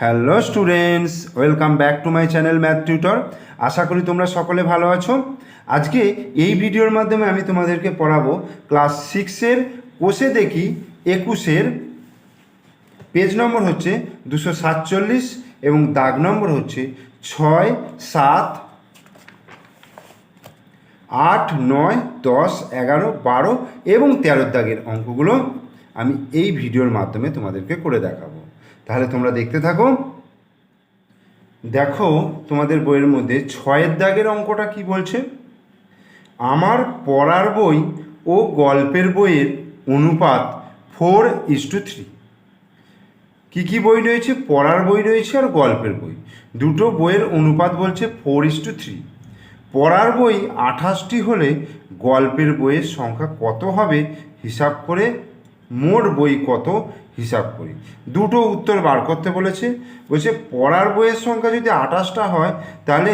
Hello students, welcome back to my channel math tutor. আশা করি তোমরা সকলে ভালো আছো। আজকে এই ভিডিওর মাধ্যমে আমি তোমাদেরকে পড়াবো ক্লাস সিক্সের কোষে দেখি একুশের। পেজ নম্বর হচ্ছে দুশো সাতচল্লিশ এবং দাগ নম্বর হচ্ছে ছয়, সাত, আট, নয়, দশ, এগারো, বারো এবং তেরো দাগের অঙ্কগুলো আমি এই ভিডিওর মাধ্যমে তোমাদেরকে করে দেখাবো। তাহলে তোমরা দেখতে থাকো। দেখো, তোমাদের বইয়ের মধ্যে ছয়ের দাগের অঙ্কটা কি বলছে? আমার পড়ার বই ও গল্পের বইয়ের অনুপাত ফোর ইস টু থ্রি। কী কী বই রয়েছে? পড়ার বই রয়েছে আর গল্পের বই। দুটো বইয়ের অনুপাত বলছে ফোর ইস টু থ্রি। পড়ার বই আঠাশটি হলে গল্পের বইয়ের সংখ্যা কত হবে? হিসাব করে মোট বই কত হিসাব করি? দুটো উত্তর বার করতে বলেছে। বলছে, পড়ার বইয়ের সংখ্যা যদি আঠাশটা হয়, তাহলে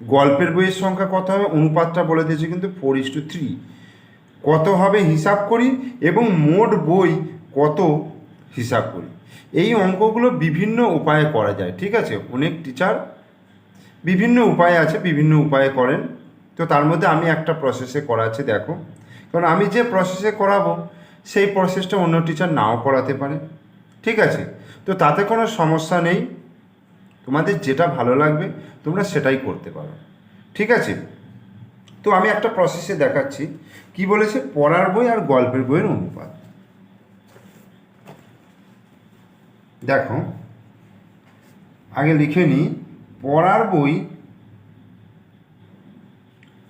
গল্পের বইয়ের সংখ্যা কত হবে? অনুপাতটা বলে দিয়েছে কিন্তু ফোর ইস টু থ্রি কত হবে হিসাব করি এবং মোট বই কত হিসাব করি? এই অঙ্কগুলো বিভিন্ন উপায়ে করা যায়, ঠিক আছে? অনেক টিচার বিভিন্ন উপায় আছে, বিভিন্ন উপায়ে করেন। তো তার মধ্যে আমি একটা প্রসেসে করাচ্ছি দেখো। কারণ আমি যে প্রসেসে করাবো সেই প্রসেসটা অন্য টিচার নাও পড়াতে পারে। ঠিক আছে? তো তাতে কোনো সমস্যা নেই। তোমাদের যেটা ভালো লাগবে, তোমরা সেটাই করতে পারো। ঠিক আছে? তো আমি একটা প্রসেসে দেখাচ্ছি। কি বলেছে? পড়ার বই আর গল্পের বইয়ের অনুপাত। দেখো, আগে লিখে নিই। পড়ার বই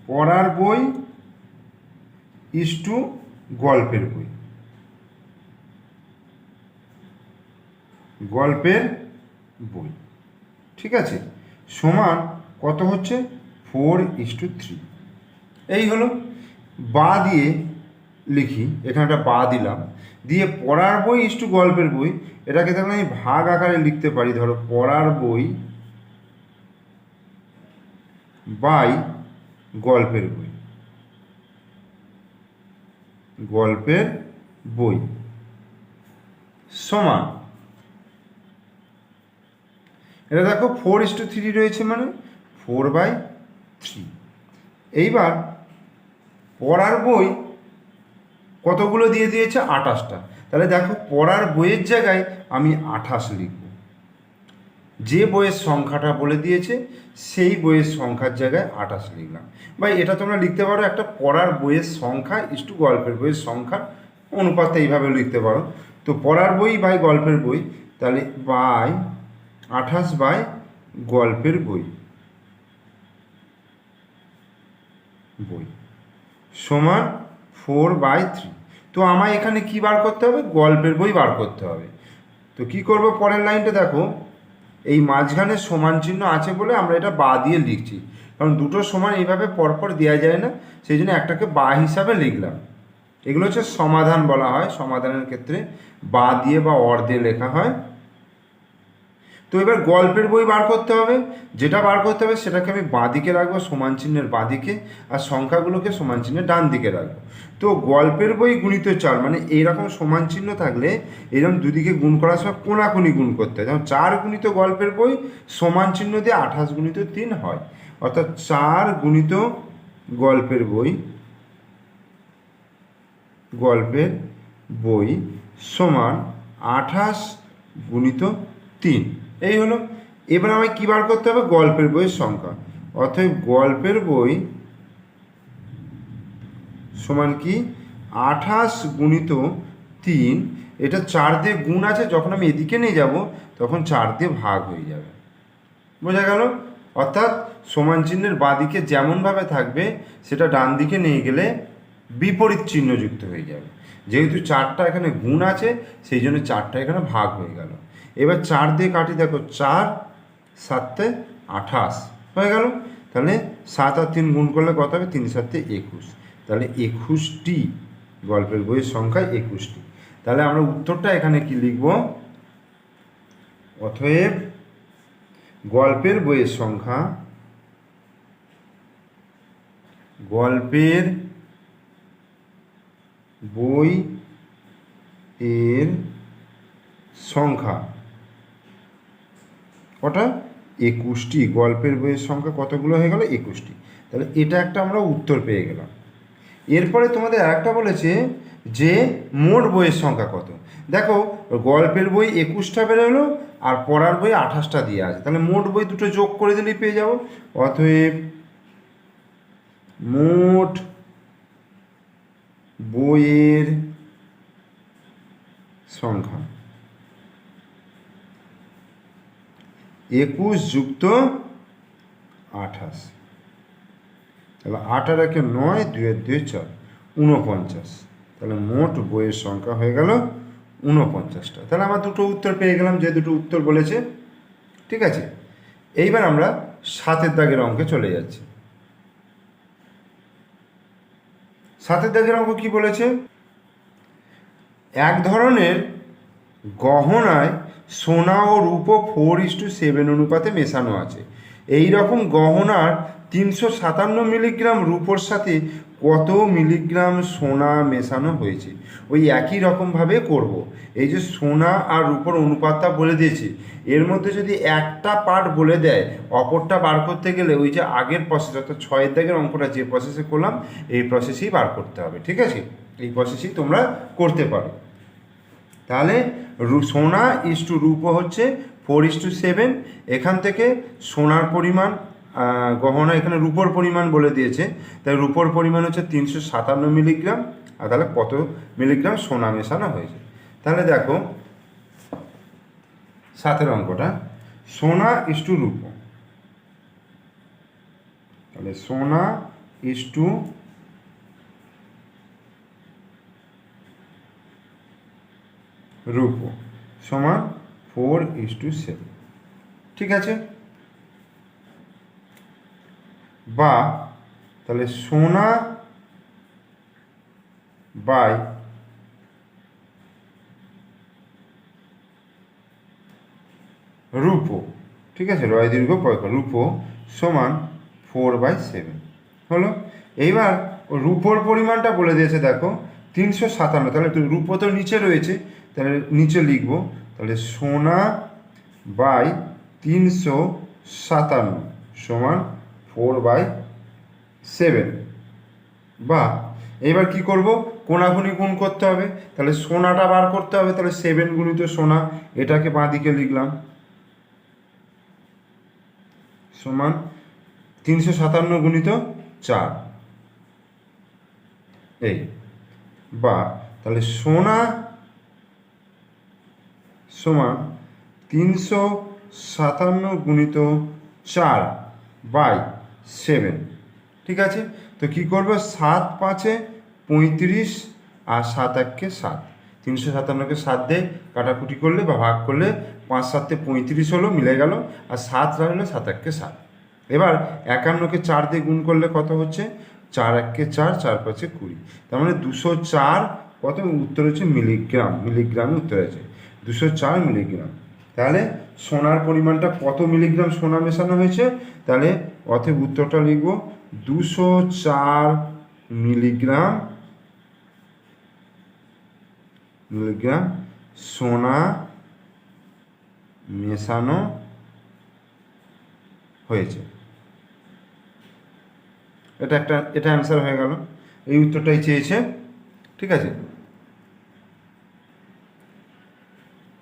পড়ার বই ইস টু গল্পের বই। গল্পের বই। ঠিক আছে? সমান কত হচ্ছে? Four is to three. এই হলো বা দিয়ে লিখি, এখানে একটা বা দিলাম। দিয়ে পড়ার বই ইস টু গল্পের বই, এটাকে তাহলে আমি ভাগ আকারে লিখতে পারি। ধরো পড়ার বই বাই গল্পের বই। গল্পের বই। সমান এটা দেখো ফোর ইস টু থ্রি রয়েছে মানে ফোর বাই থ্রি এইবার পড়ার বই কতগুলো দিয়ে দিয়েছে? আঠাশটা। তাহলে দেখো পড়ার বইয়ের জায়গায় আমি আঠাশ লিখব। যে বইয়ের সংখ্যাটা বলে দিয়েছে, সেই বইয়ের সংখ্যার জায়গায় আঠাশ লিখলাম। বা এটা তোমরা লিখতে পারো, একটা পড়ার বইয়ের সংখ্যা ইস্টু গল্পের বইয়ের সংখ্যা অনুপাতে এইভাবে লিখতে পারো। তো পড়ার বই বাই গল্পের বই, তাহলে বাই আঠাশ বাই গল্পের বই। বই। সমান ফোর বাই থ্রি তো আমায় এখানে কি বার করতে হবে? গল্পের বই বার করতে হবে। তো কি করব? পরের লাইনটা দেখো। এই মাঝখানে সমান চিহ্ন আছে বলে আমরা এটা বা দিয়ে লিখছি। কারণ দুটো সমান এইভাবে পরপর দেওয়া যায় না। সেই জন্য একটাকে বা হিসাবে লিখলাম। এগুলো হচ্ছে সমাধান বলা হয়। সমাধানের ক্ষেত্রে বা দিয়ে বা অর দিয়ে লেখা হয়। তো এবার গল্পের বই বার করতে হবে। যেটা বার করতে হবে সেটাকে আমি বাঁ দিকে রাখব, সমান চিহ্নের বাঁ দিকে আর সংখ্যাগুলোকে সমান চিহ্নের ডান দিকে রাখব। তো গল্পের বই গুণিত চার মানে এইরকম সমান চিহ্ন থাকলে এরকম দুদিকে গুণ করার সময় কোনাকুনি গুণ করতে হয়। যেমন চার গুণিত গল্পের বই, সমান চিহ্ন দিয়ে আঠাশ গুণিত তিন হয়। অর্থাৎ চার গুণিত গল্পের বই গল্পের বই সমান আঠাশ গুণিত তিন। এই হলো, এবার আমায় কী বার করতে হবে? গল্পের বইয়ের সংখ্যা। অতএব গল্পের বই সমান কি? আঠাশ গুণিত তিন, এটা চার দিয়ে গুণ আছে, যখন আমি এদিকে নিয়ে যাব, তখন চার দিয়ে ভাগ হয়ে যাবে। বোঝা গেল? অর্থাৎ সমান চিহ্নের বাঁদিকে যেমনভাবে থাকবে, সেটা ডান দিকে নিয়ে গেলে বিপরীত চিহ্নযুক্ত হয়ে যাবে। যেহেতু চারটা এখানে গুণ আছে, সেই জন্য চারটা এখানে ভাগ হয়ে গেল। এবার চার দিয়ে কাটি, দেখো, চার, সাতে আঠাশ। হয়ে গেল? তাহলে সাত আর তিন গুণ করলে কত হবে? তিন সাতে একুশ। তাহলে একুশটি গল্পের বইয়ের সংখ্যা একুশটি। তাহলে আমরা উত্তরটা এখানে কি লিখব? অতএব গল্পের বইয়ের সংখ্যা গল্পের বই এর সংখ্যা কটা একুশটি, গল্পের বইয়ের সংখ্যা কতগুলো হয়ে গেল? একুশটি। তাহলে এটা একটা আমরা উত্তর পেয়ে গেলাম। এরপরে তোমাদের আরেকটা বলেছে যে মোট বইয়ের সংখ্যা কত? দেখো, গল্পের বই একুশটা বেরোলো আর পড়ার বই আঠাশটা দিয়ে আছে। তাহলে মোট বই দুটো যোগ করে দিলেই পেয়ে যাব। অতএব মোট বইয়ের সংখ্যা একুশ যুক্ত আঠাশ। তাহলে আট আর একে নয় দুয়ের দুই চার, ঊনপঞ্চাশ। তাহলে মোট বইয়ের সংখ্যা হয়ে গেল ঊনপঞ্চাশটা। তাহলে আমরা দুটো উত্তর পেয়ে গেলাম, যে দুটো উত্তর বলেছে। ঠিক আছে? এইবার আমরা সাতের দাগের অঙ্কে চলে যাচ্ছি। সাতের দাগের অঙ্ক কি বলেছে? এক ধরনের গহনায় সোনা ও রূপো ফোর ইস টু সেভেন অনুপাতে মেশানো আছে। এই রকম গহনার তিনশো সাতান্ন মিলিগ্রাম রূপোর সাথে কত মিলিগ্রাম সোনা মেশানো হয়েছে? ওই একই রকমভাবে করব। এই যে সোনা আর রূপোর অনুপাতটা বলে দিয়েছি, এর মধ্যে যদি একটা পার্ট বলে দেয়, অপরটা বার করতে গেলে ওই যে আগের প্রসেস অর্থাৎ ছয়ের দাগের অঙ্কটা যে প্রসেসে করলাম, এই প্রসেসেই বার করতে হবে, ঠিক আছে? এই প্রসেসই তোমরা করতে পারো। তাহলে সোনা ইস টু রূপ হচ্ছে ফোর ইস টু সেভেন এখান থেকে সোনার পরিমাণ গহনা এখানে রূপোর পরিমাণ বলে দিয়েছে, তাই রূপোর পরিমাণ হচ্ছে তিনশো সাতান্ন মিলিগ্রাম আর তাহলে কত মিলিগ্রাম সোনা মেশানো হয়েছে। তাহলে দেখো, সাতের অঙ্কটা, সোনা ইস টু রূপ, তাহলে সোনা ইস টু রূপ সমান ফোর ইস টু সেভেন। ঠিক আছে? বা তাহলে সোনা বাই রূপো, ঠিক আছে? রয় দীর্ঘ পয়কা রূপো সমান ফোর বাই সেভেন। হলো? এইবার রূপোর পরিমাণটা বলে দিয়েছে, দেখো, তিনশো সাতান্ন। তাহলে রূপো তো নিচে রয়েছে। তাহলে নিচে লিখব, তাহলে সোনা বাই তিনশো সাতান্ন সমান ফোর বাই সেভেন। বা, এবার কি করব? কোনাকুনি গুণ করতে হবে, তাহলে সোনাটা বার করতে হবে, তাহলে সেভেন গুণিত সোনা, এটাকে বাঁ দিকে লিখলাম। সমান তিনশো সাতান্ন গুণিত চার। এই, বা, তাহলে সোনা সমান তিনশো সাতান্ন গুণিত চার বাই সেভেন। ঠিক আছে? তো কি করব? সাত পাঁচে পঁয়ত্রিশ আর সাত এককে সাত। তিনশো সাতান্নকে সাত দিয়ে কাটাকুটি করলে বা ভাগ করলে পাঁচ সাতে পঁয়ত্রিশ হলো, মিলে গেল, আর সাত রাখলে সাত এককে সাত। এবার একান্নকে চার দিয়ে গুণ করলে কত হচ্ছে? চার এককে চার চার পাঁচে কুড়ি। তার মানে দুশো চার, কত? উত্তর হচ্ছে মিলিগ্রাম। মিলিগ্রামে উত্তর আছে। দুশো চার মিলিগ্রাম। তাহলে সোনার পরিমাণটা কত মিলিগ্রাম সোনা মেশানো হয়েছে? তাহলে অতএব উত্তরটা লিখব, দুশো চার মিলিগ্রাম মিলিগ্রাম সোনা মেশানো হয়েছে। এটা একটা, এটা অ্যান্সার হয়ে গেল। এই উত্তরটাই চেয়েছে, ঠিক আছে?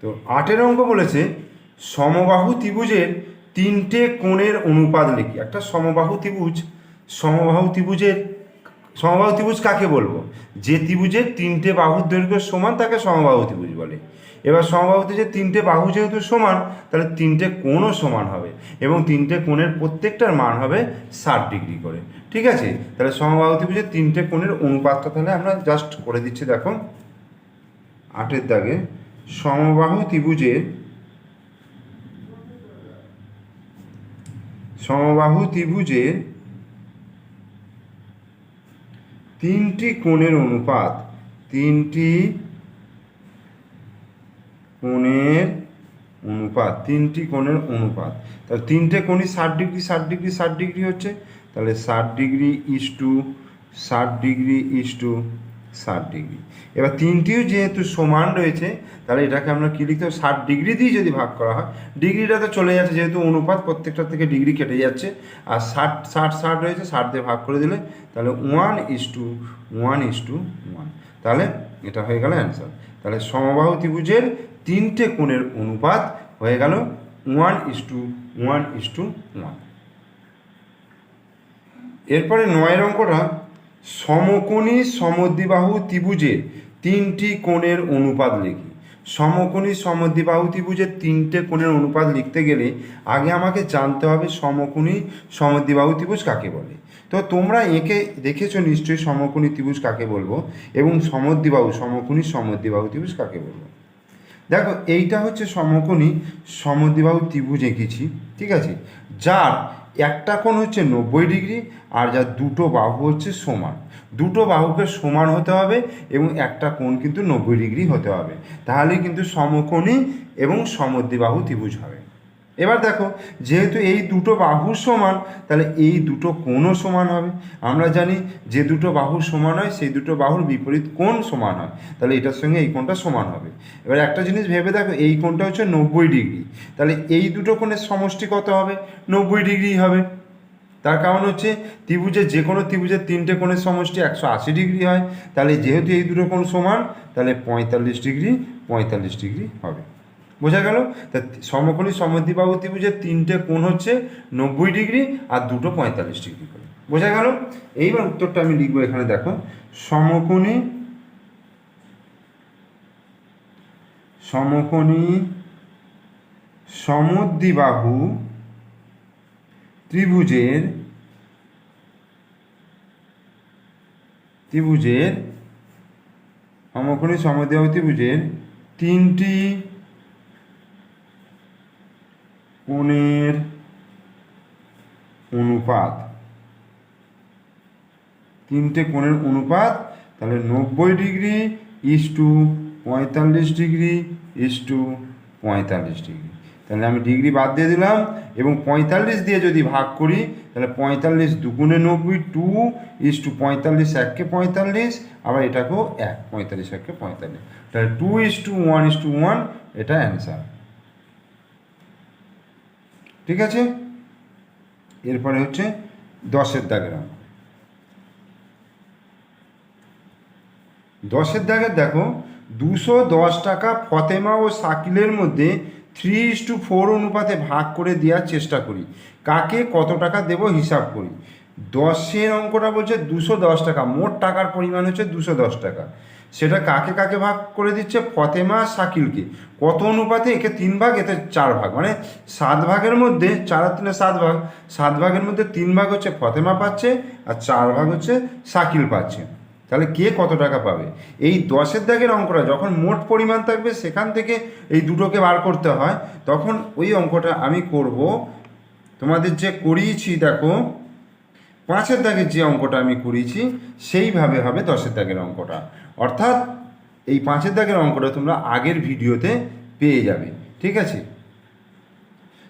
তো আটের অঙ্ক বলেছে, সমবাহু ত্রিভুজের তিনটে কোণের অনুপাত লিখি। একটা সমবাহু ত্রিভুজ, সমবাহু ত্রিভুজের, সমবাহু ত্রিভুজ কাকে বলব? যে ত্রিভুজের তিনটে বাহুর দৈর্ঘ্য সমান, তাকে সমবাহু ত্রিভুজ বলে। এবার সমবাহু ত্রিভুজের তিনটে বাহু যেহেতু সমান, তাহলে তিনটে কোণও সমান হবে এবং তিনটে কোণের প্রত্যেকটার মান হবে ষাট ডিগ্রি করে। ঠিক আছে? তাহলে সমবাহু ত্রিভুজের তিনটে কোণের অনুপাতটা তাহলে আমরা জাস্ট করে দিচ্ছি, দেখো। আটের দাগে সমবাহু ত্রিভুজের সমবাহু ত্রিভুজের তিনটি কোণের অনুপাত, তিনটি কোণের অনুপাত, তিনটি কোণের অনুপাত। তাহলে তিনটে কোণই ষাট ডিগ্রি ষাট ডিগ্রি ষাট ডিগ্রি হচ্ছে? তাহলে ষাট ডিগ্রি ইস টু, ষাট ডিগ্রি ইস টু ষাট ডিগ্রি। এবার তিনটিও যেহেতু সমান রয়েছে, তাহলে এটাকে আমরা কী লিখতে হবে? ষাট ডিগ্রি দিয়ে যদি ভাগ করা হয়, ডিগ্রিটা তো চলে যাচ্ছে, যেহেতু অনুপাত প্রত্যেকটা থেকে ডিগ্রি কেটে যাচ্ছে, আর ষাট ষাট ষাট রয়েছে, ষাট দিয়ে ভাগ করে দিলে, তাহলে one is to, one is to, one. তাহলে এটা হয়ে গেল অ্যান্সার। তাহলে সমবাহু ত্রিভুজের তিনটে কোণের অনুপাত হয়ে গেল one is to, one is to, one. এরপরে নয়ের অঙ্কটা সমকোণী সমদ্বিবাহু ত্রিভুজের তিনটি কোণের অনুপাত লিখি। সমকোণী সমদ্বিবাহু ত্রিভুজের তিনটে কোণের অনুপাত লিখতে গেলে আগে আমাকে জানতে হবে সমকোণী সমদ্বিবাহু ত্রিভুজ কাকে বলে। তো তোমরা এঁকে দেখেছ নিশ্চয়ই সমকোণী ত্রিভুজ কাকে বলব এবং সমদ্বিবাহু, সমকোণী সমদ্বিবাহু ত্রিভুজ কাকে বলব। দেখো, এইটা হচ্ছে সমকোণী সমদ্বিবাহু ত্রিভুজ এঁকেছি, ঠিক আছে? যার একটা কোণ হচ্ছে নব্বই ডিগ্রি আর যা দুটো বাহু হচ্ছে সমান। দুটো বাহুকে সমান হতে হবে এবং একটা কোণ কিন্তু নব্বই ডিগ্রি হতে হবে। তাহলে কিন্তু সমকোণী এবং সমদ্বিবাহু ত্রিভুজ হবে। এবার দেখো, যেহেতু এই দুটো বাহু সমান, তাহলে এই দুটো কোণও সমান হবে। আমরা জানি যে দুটো বাহু সমান হয়, সেই দুটো বাহুর বিপরীত কোণ সমান হয়। তাহলে এটার সঙ্গে এই কোণটা সমান হবে। এবার একটা জিনিস ভেবে দেখো, এই কোণটা হচ্ছে নব্বই ডিগ্রি। তাহলে এই দুটো কোণের সমষ্টি কত হবে? নব্বই ডিগ্রি হবে। তার কারণ হচ্ছে, ত্রিভুজের যে কোনো ত্রিভুজের তিনটে কোণের সমষ্টি একশো আশি ডিগ্রি হয়। তাহলে যেহেতু এই দুটো কোণ সমান, তাহলে পঁয়তাল্লিশ ডিগ্রি পঁয়তাল্লিশ ডিগ্রি হবে। বোঝা গেল? তা সমকোণী সমদ্বিবাহু ত্রিভুজের তিনটে কোণ হচ্ছে নব্বই ডিগ্রি আর দুটো পঁয়তাল্লিশ ডিগ্রি করে। বোঝা গেল? এইবার উত্তরটা আমি লিখব এখানে, দেখো। সমকোণী সমকোণী সমদ্বিবাহু ত্রিভুজের ত্রিভুজের সমকোণী সমদ্বিবাহু ত্রিভুজের তিনটি কোণের অনুপাত। তিনটে কোণের অনুপাত, তাহলে নব্বই ডিগ্রি ইস টু পঁয়তাল্লিশ ডিগ্রি ইস টু পঁয়তাল্লিশ ডিগ্রি। তাহলে আমি ডিগ্রি বাদ দিয়ে দিলাম এবং পঁয়তাল্লিশ দিয়ে যদি ভাগ করি, তাহলে পঁয়তাল্লিশ দুগুণে নব্বই টু ইস টু পঁয়তাল্লিশ এককে পঁয়তাল্লিশ, আবার এটাকেও এক, পঁয়তাল্লিশ এককে পঁয়তাল্লিশ। তাহলে two is to one is to one এটা অ্যান্সার ঠিক আছে? এরপরে হচ্ছে দশের দাগের অঙ্ক। দশের দাগের দেখো, দুশো দশ টাকা ফতেমা ও শাকিলের মধ্যে থ্রি ইস টু ফোর অনুপাতে ভাগ করে দেওয়ার চেষ্টা করি। কাকে কত টাকা দেব হিসাব করি। দশের অঙ্কটা বলছে দুশো দশ টাকা, মোট টাকার পরিমাণ হচ্ছে দুশো দশ টাকা। সেটা কাকে কাকে ভাগ করে দিচ্ছে? ফতেমা শাকিলকে। কত অনুপাতে একে তিন ভাগ, এতে চার ভাগ। মানে সাত ভাগের মধ্যে, চার আর তিনে সাত ভাগ, সাত ভাগের মধ্যে তিন ভাগ হচ্ছে ফতেমা পাচ্ছে আর চার ভাগ হচ্ছে শাকিল পাচ্ছে। তাহলে কে কত টাকা পাবে? এই দশের দাগের অঙ্কটা যখন মোট পরিমাণ থাকবে, সেখান থেকে এই দুটোকে বার করতে হয়, তখন ওই অঙ্কটা আমি করব। তোমাদের যে করিয়েছি, দেখো, পাঁচের দাগের যে অঙ্কটা আমি করিয়েছি, সেইভাবে হবে দশের দাগের অঙ্কটা। অর্থাৎ এই পাঁচের দাগের অঙ্কটা তোমরা আগের ভিডিওতে পেয়ে যাবে, ঠিক আছে?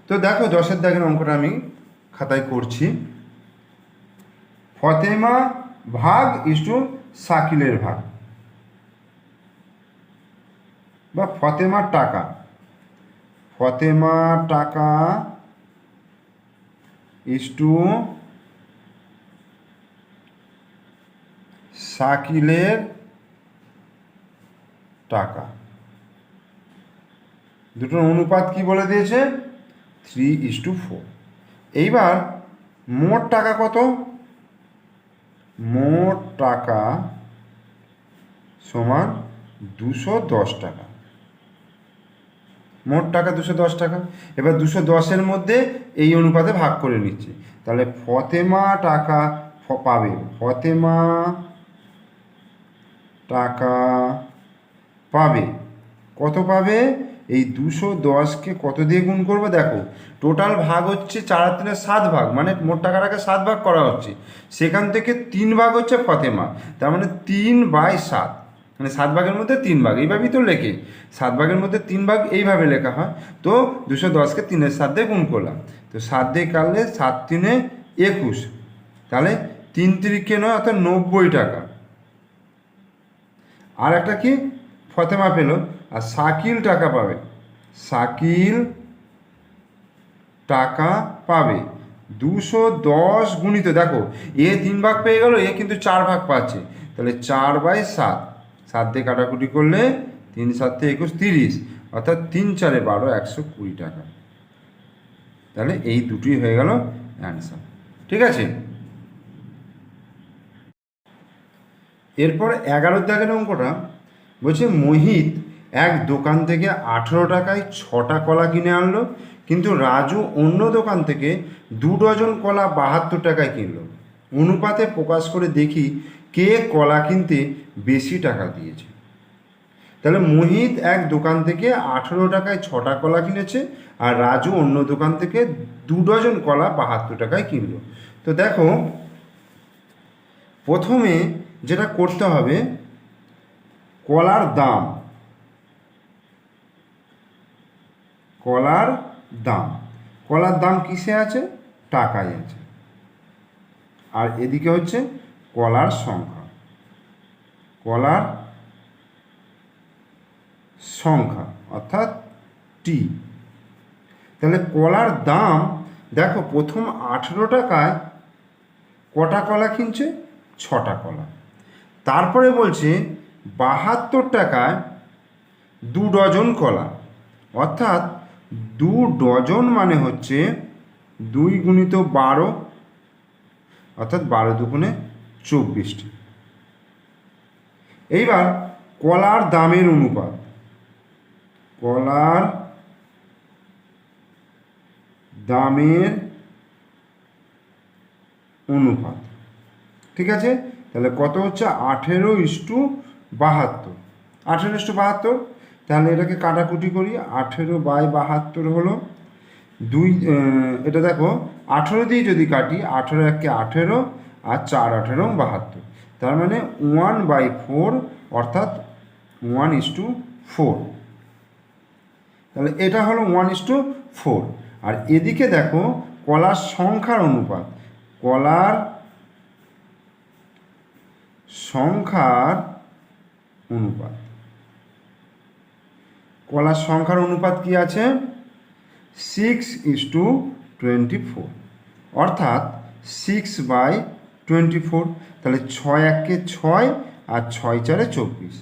তো দেখো দশের দাগের অঙ্কটা আমি খাতায় করছি। ফতেমা ভাগ ইস্টু শাকিলের ভাগ। বা ফতেমার টাকা। ফতেমা টাকা ইস্টু শাকিলের টাকা। দুটোর অনুপাত কি বলে দিয়েছে? থ্রি ইস টু ফোর এইবার মোট টাকা কত? মোট টাকা সমান দুশো দশ টাকা। মোট টাকা দুশো দশ টাকা। এবার দুশো দশের মধ্যে এই অনুপাতে ভাগ করে নিচ্ছে। তাহলে ফতেমা টাকা পাবে। ফতেমা টাকা পাবে? কত পাবে? এই দুশো দশকে কত দিয়ে গুণ করব? দেখো টোটাল ভাগ হচ্ছে চার আর তিনে সাত ভাগ মানে মোট টাকাটাকে সাত ভাগ করা হচ্ছে। সেখান থেকে তিন ভাগ হচ্ছে ফতেমা, তার মানে তিন বাই সাত। মানে সাত ভাগের মধ্যে তিন ভাগ, এইভাবেই তো লেখে। সাত ভাগের মধ্যে তিন ভাগ এইভাবে লেখা হয়। তো দুশো দশকে তিনের সাত দিয়ে গুণ করলাম। তো সাত দিয়ে কাটলে সাত তিনে একুশ। তাহলে তিন তিরিখে নয়, অর্থাৎ নব্বই টাকা। আর একটা কি? ফতেমা পেল আর শাকিল টাকা পাবে। শাকিল টাকা পাবে। দুশো দশ গুণিত, দেখো, এ তিন ভাগ পেয়ে গেল, এ কিন্তু চার ভাগ পাচ্ছে। তাহলে চার বাই সাত। সাত দিয়ে কাটাকুটি করলে তিন সাতে একুশ তিরিশ, অর্থাৎ তিন চারে বারো, একশো কুড়ি টাকা। তাহলে এই দুটোই হয়ে গেল অ্যান্সার ঠিক আছে? এরপর এগারো দাগের অঙ্কটা। বলছে, মোহিত, এক দোকান থেকে আঠেরো টাকায় ছটা কলা কিনে আনলো, কিন্তু রাজু অন্য দোকান থেকে দু ডজন কলা বাহাত্তর টাকায় কিনলো। অনুপাতে প্রকাশ করে দেখি কে কলা কিনতে বেশি টাকা দিয়েছে। তাহলে মোহিত এক দোকান থেকে আঠেরো টাকায় ছটা কলা কিনেছে আর রাজু অন্য দোকান থেকে দু ডজন কলা বাহাত্তর টাকায় কিনলো। তো দেখো, প্রথমে যেটা করতে হবে কলার দাম। কলার দাম। কলার দাম কিসে আছে? টাকায় আছে। আর এদিকে হচ্ছে কলার সংখ্যা। কলার সংখ্যা, অর্থাৎ টি তাহলে কলার দাম, দেখো প্রথম আঠেরো টাকায় কটা কলা কিনছে? ছটা কলা। তারপরে বলছে বাহাত্তর টাকায় দু ডজন কলা। অর্থাৎ দু ডজন মানে হচ্ছে দুই গুণিত বারো, অর্থাৎ বারো দুগুণে চব্বিশটি এইবার কলার দামের অনুপাত। কলার দামের অনুপাত। ঠিক আছে? তাহলে কত হচ্ছে? আঠেরো ইস্টু বাহাত্তর। আঠেরো ইস্টু বাহাত্তর, তাহলে এটাকে কাটাকুটি করি, আঠেরো বাই বাহাত্তর হলো দুই এটা দেখো, আঠেরো দিয়ে যদি কাটি, আঠেরো একে আঠেরো আর চার আঠেরো বাহাত্তর। তার মানে ওয়ান বাই ফোর অর্থাৎ ওয়ান ইস টু ফোর তাহলে এটা হলো ওয়ান ইস টু ফোর আর এদিকে দেখো, কলার সংখ্যার অনুপাত, কলার সংখ্যার অনুপাত। কলার সংখ্যার অনুপাত কি আছে? Six is to twenty four অর্থাৎ সিক্স বাই টোয়েন্টি ফোর তাহলে ছয় এককে ছয় আর ছয় চারে চব্বিশ।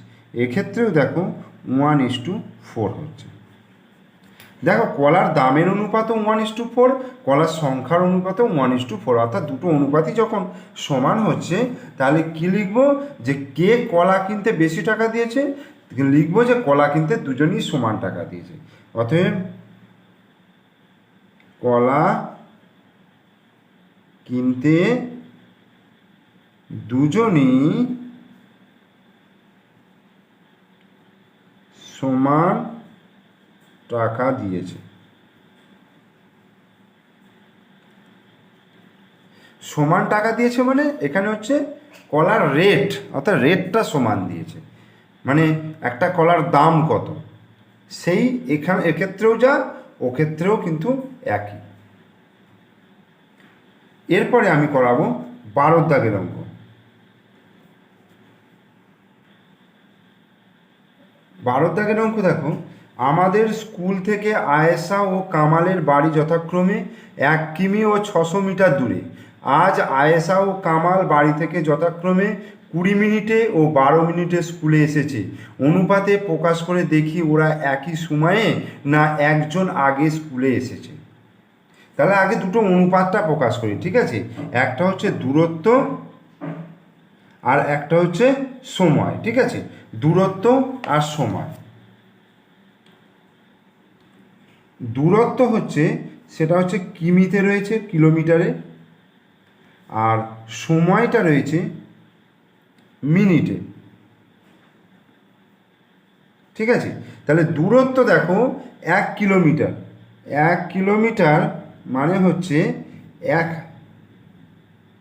এক্ষেত্রেও দেখো ওয়ান ইস টু ফোর হচ্ছে। দেখো, কলার দামের অনুপাতও ওয়ান ইস টু ফোর কলার সংখ্যার অনুপাতও ওয়ান ইস টু ফোর অর্থাৎ দুটো অনুপাতই যখন সমান হচ্ছে, তাহলে কি লিখব? যে কে কলা কিনতে বেশি টাকা দিয়েছে, লিখব যে কলা কিনতে দুজনই সমান টাকা দিয়েছে। অতএব, কলা কিনতে দুজনই সমান টাকা দিয়েছে। সমান টাকা দিয়েছে মানে এখানে হচ্ছে কলার রেট অর্থাৎ রেটটা সমান দিয়েছে। মানে একটা কলার দাম কত? সেই এখানে, এক্ষেত্রেও যা ও ক্ষেত্রেও কিন্তু একই। এরপরে আমি করাবো বারোর দাগের অঙ্ক। বারোর দাগের অঙ্ক দেখো আমাদের স্কুল থেকে আয়েশা ও কামালের বাড়ি যথাক্রমে এক কিমি ও ছশো মিটার দূরে। আজ আয়েশা ও কামাল বাড়ি থেকে যথাক্রমে কুড়ি মিনিটে ও বারো মিনিটে স্কুলে এসেছে। অনুপাতে প্রকাশ করে দেখি ওরা একই সময়ে না একজন আগে স্কুলে এসেছে। তাহলে আগে দুটো অনুপাতটা প্রকাশ করি, ঠিক আছে? একটা হচ্ছে দূরত্ব আর একটা হচ্ছে সময়, ঠিক আছে? দূরত্ব আর সময়। দূরত্ব হচ্ছে, সেটা হচ্ছে কিমিতে রয়েছে, কিলোমিটারে। আর সময়টা রয়েছে মিনিটে। ঠিক আছে? তাহলে দূরত্ব দেখো, এক কিলোমিটার। এক কিলোমিটার মানে হচ্ছে এক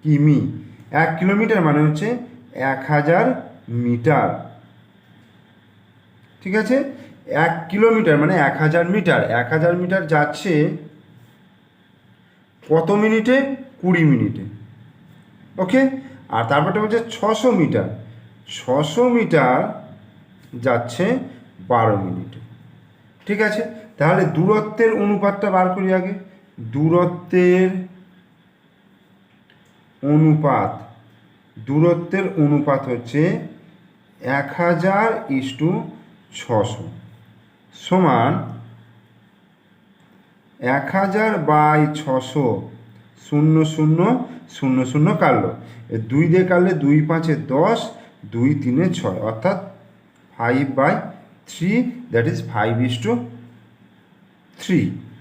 কিমি। এক কিলোমিটার মানে হচ্ছে এক হাজার মিটার। ঠিক আছে? এক কিলোমিটার মানে এক হাজার মিটার, এক হাজার মিটার যাচ্ছে কত মিনিটে? কুড়ি মিনিটে। ওকে? আর তারপরটা হচ্ছে ছশো মিটার। ছশো মিটার যাচ্ছে বারো মিনিটে। ঠিক আছে? তাহলে দূরত্বের অনুপাতটা বার করি আগে। দূরত্বের অনুপাত দূরত্বের অনুপাত হচ্ছে এক হাজার ইস্টু ছশো। সমান এক হাজার বাই ছশো শূন্য শূন্য শূন্য শূন্য কাটলো। দুই দিয়ে কাটলে দুই পাঁচে দশ, দুই তিনে ছয়, অর্থাৎ five by three that is five is to three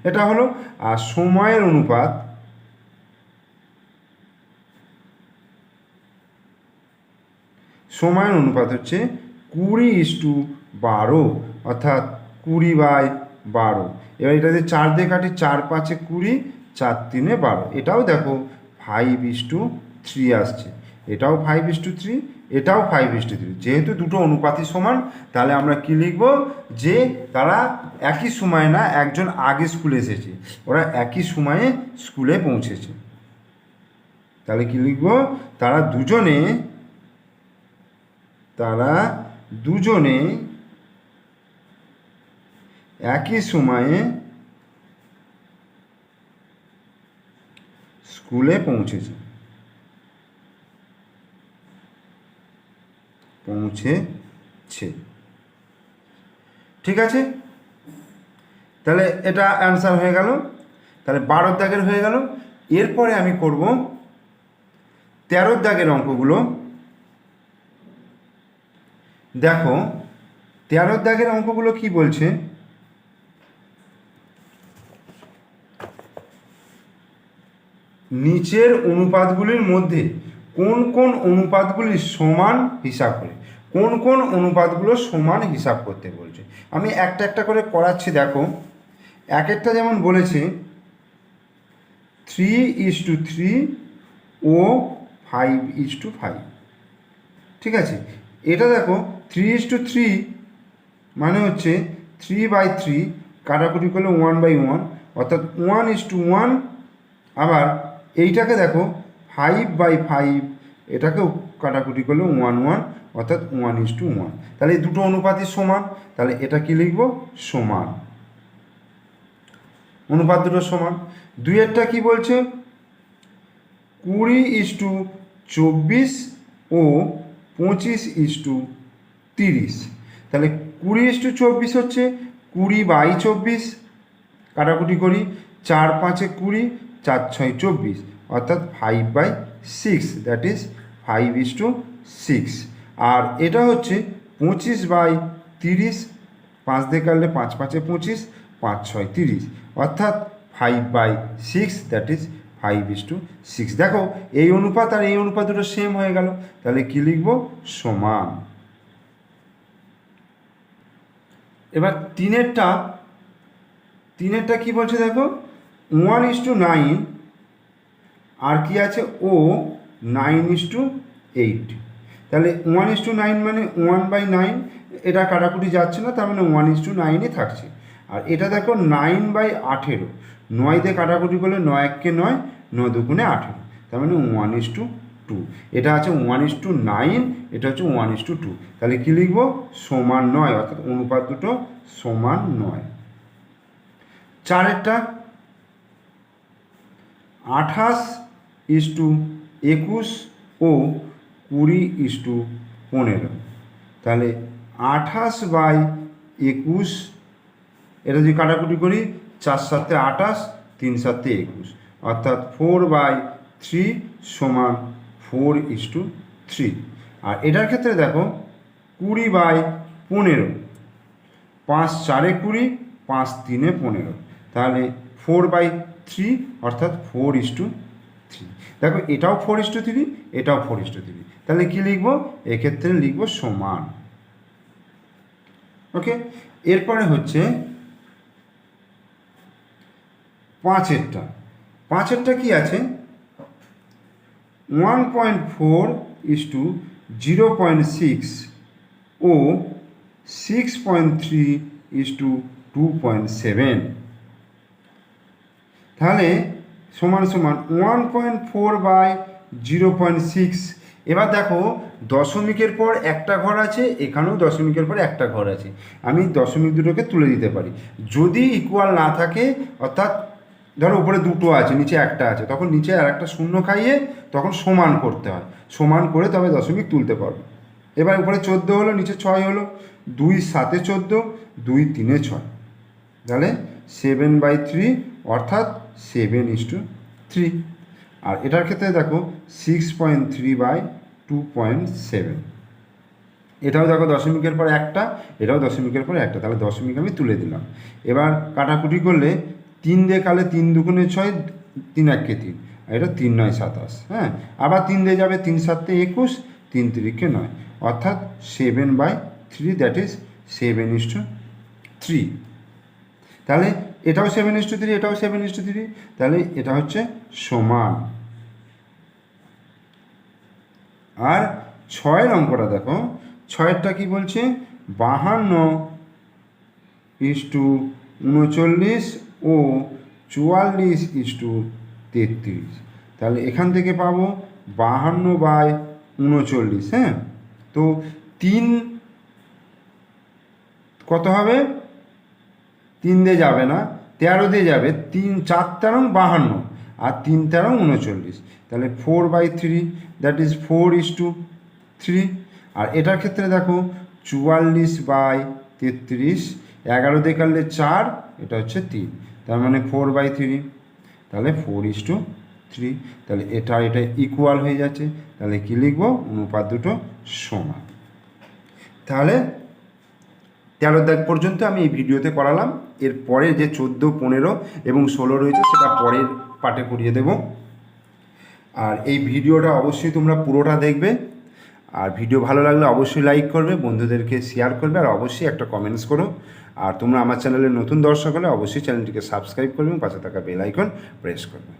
এটা হলো, আর সময়ের অনুপাত সময়ের অনুপাত হচ্ছে কুড়ি ইস টু বারো, অর্থাৎ কুড়ি বাই বারো। এবার এটা দিয়ে চার দিয়ে কাটি, চার পাঁচে কুড়ি, চার তিনে বারো। এটাও দেখো ফাইভ ইস টু থ্রি আসছে। এটাও ফাইভ ইস টু থ্রি এটাও ফাইভ ইস টু থ্রি যেহেতু দুটো অনুপাতই সমান, তাহলে আমরা কি লিখব? যে তারা একই সময়ে না, একজন আগে স্কুলে এসেছে। ওরা একই সময়ে স্কুলে পৌঁছেছে। তাহলে কি লিখব? তারা দুজনে তারা দুজনে একই সময়ে স্কুলে পৌঁছেছে। পৌঁছেছে। ঠিক আছে? তাহলে এটা অ্যান্সার হয়ে গেল। তাহলে বারো দাগের হয়ে গেল। এরপরে আমি করব তেরো দাগের অঙ্কগুলো। দেখো, তেরো দাগের অঙ্কগুলো কি বলছে? নিচের অনুপাতগুলির মধ্যে কোন কোন অনুপাতগুলি সমান হিসাব করে, কোন কোন অনুপাতগুলো সমান হিসাব করতে বলছে। আমি একটা একটা করে করাচ্ছি, দেখো। এক একটা যেমন বলেছে থ্রি ইস টু থ্রি ও ফাইভ ইস টু ফাইভ ঠিক আছে? এটা দেখো থ্রি ইস টু থ্রি মানে হচ্ছে থ্রি বাই থ্রি কাটাকুটি করলে ওয়ান বাই ওয়ান অর্থাৎ ওয়ান ইস টু ওয়ান আবার এইটাকে দেখো ফাইভ বাই ফাইভ এটাকেও কাটাকুটি করলে ওয়ান ওয়ান অর্থাৎ ওয়ান ইস টু ওয়ান তাহলে দুটো অনুপাতই সমান, তাহলে এটা কি লিখব? সমান। অনুপাত দুটো সমান। দুইয়েরটা কি বলছে? কুড়ি ইস টু চব্বিশ ও পঁচিশ ইস টু তিরিশ। তাহলে কুড়ি ইস টু চব্বিশ হচ্ছে কুড়ি বাই চব্বিশ। কাটাকুটি করি, চার পাঁচে কুড়ি চার ছয় চব্বিশ, অর্থাৎ five by six that is five is to six আর এটা হচ্ছে পঁচিশ বাই তিরিশ, পাঁচ দিয়ে কাটলে পাঁচ, পাঁচে পঁচিশ, পাঁচ ছয় তিরিশ, অর্থাৎ five by six that is five is to six দেখো, এই অনুপাত আর এই অনুপাত দুটো সেম হয়ে গেল, তাহলে কী লিখব? সমান। এবার তিনেরটা তিনেরটা কি বলছে দেখো? ওয়ান ইস টু নাইন আর কি আছে? ও নাইন ইস টু এইট তাহলে ওয়ান ইস টু নাইন মানে ওয়ান বাই নাইন এটা কাটাকুটি যাচ্ছে না, তার মানে ওয়ান ইস টু নাইনই থাকছে। আর এটা দেখো নাইন বাই আঠেরো। নয় দিয়ে কাটাকুটি করলে নয় এককে নয় নয় দুগুণে আঠেরো। তার মানে ওয়ান ইস টু টু এটা আছে ওয়ান ইস টু নাইন এটা হচ্ছে ওয়ান ইস টু টু তাহলে কী লিখব? সমান নয়, অর্থাৎ অনুপাত দুটো সমান নয়। চারেরটা আঠাশ ইস টু একুশ ও কুড়ি ইস টু পনেরো। তাহলে আঠাশ বাই একুশ, এটা যদি কাটাকুটি করি, চার সাতে আঠাশ, তিন সাতে একুশ। অর্থাৎ ফোর বাই থ্রি সমান ফোর ইস টু থ্রি। আর এটার ক্ষেত্রে দেখো, কুড়ি বাই পনেরো, পাঁচ চারে কুড়ি, পাঁচ তিনে পনেরো। তাহলে ফোর বাই থ্রি অর্থাৎ ফোর ইস টু থ্রি দেখো, এটাও ফোর ইস টু থ্রি এটাও ফোর ইস টু থ্রি তাহলে কী লিখব? এক্ষেত্রে লিখব সমান। ওকে? এরপরে হচ্ছে পাঁচেরটা। পাঁচেরটা কি আছে? One point four is to zero point six O six point three is to two point seven তাহলে সমান সমান one point four by zero point six এবার দেখো, দশমিকের পর একটা ঘর আছে, এখানেও দশমিকের পর একটা ঘর আছে। আমি দশমিক দুটোকে তুলে দিতে পারি। যদি ইকুয়াল না থাকে, অর্থাৎ ধরো উপরে দুটো আছে, নিচে একটা আছে, তখন নিচে আর একটা শূন্য খাইয়ে তখন সমান করতে হয়। সমান করে তবে দশমিক তুলতে পারব। এবার উপরে চোদ্দ হলো, নিচে ছয় হলো, দুই সাতে চোদ্দ, দুই তিনে ছয়। তাহলে সেভেন বাই থ্রি অর্থাৎ সেভেন ইস টু থ্রি আর এটার ক্ষেত্রে দেখো six point three by two point seven এটাও দেখো দশমিকের পর একটা, এটাও দশমিকের পর একটা, তাহলে দশমিক আমি তুলে দিলাম। এবার কাটাকুটি করলে তিন দিয়ে কালে তিন দুগুণে ছয়, তিন এককে তিন এটা তিন নয় সাতাশ হ্যাঁ? আবার তিন দিয়ে যাবে তিন সাতে একুশ, তিন তিরিখে নয়। অর্থাৎ seven by three that is seven is to three তাহলে এটাও সেভেন ইস টু থ্রি এটাও সেভেন ইস টু থ্রি তাহলে এটা হচ্ছে সমান। আর ছয়ের অঙ্কটা দেখো। ছয়েরটা কি বলছে? বাহান্ন ইস টু উনচল্লিশ ও চুয়াল্লিশ ইস টু তেত্রিশ। তাহলে এখান থেকে পাবো বাহান্ন বাই উনচল্লিশ হ্যাঁ? তো তিন কত হবে? তিন দিয়ে যাবে না তেরো দিয়ে যাবে তিন, চার তেরো বাহান্ন আর তিন তেরো উনচল্লিশ। তাহলে four by three that is four is to three আর এটার ক্ষেত্রে দেখো চুয়াল্লিশ বাই তেত্রিশ, এগারো দিয়ে কাটলে চার, এটা হচ্ছে তিন। তার মানে ফোর বাই থ্রি তাহলে ফোর ইস টু থ্রি তাহলে এটা এটা ইকুয়াল হয়ে যাচ্ছে। তাহলে কী লিখব? অনুপাত দুটো সমান। তাহলে তেরো তারিখ পর্যন্ত আমি এই ভিডিওতে করালাম। এর পরে যে চোদ্দ, পনেরো এবং ষোলো রয়েছে, সেটা পরের পাটে করিয়ে দেব। আর এই ভিডিওটা অবশ্যই তোমরা পুরোটা দেখবে। আর ভিডিও ভালো লাগলে অবশ্যই লাইক করবে, বন্ধুদেরকে শেয়ার করবে, আর অবশ্যই একটা কমেন্টস করো। আর তোমরা আমার চ্যানেলে নতুন দর্শক হলে অবশ্যই চ্যানেলটিকে সাবস্ক্রাইব করবে এবং পাশে থাকা বেল আইকন প্রেস করবে।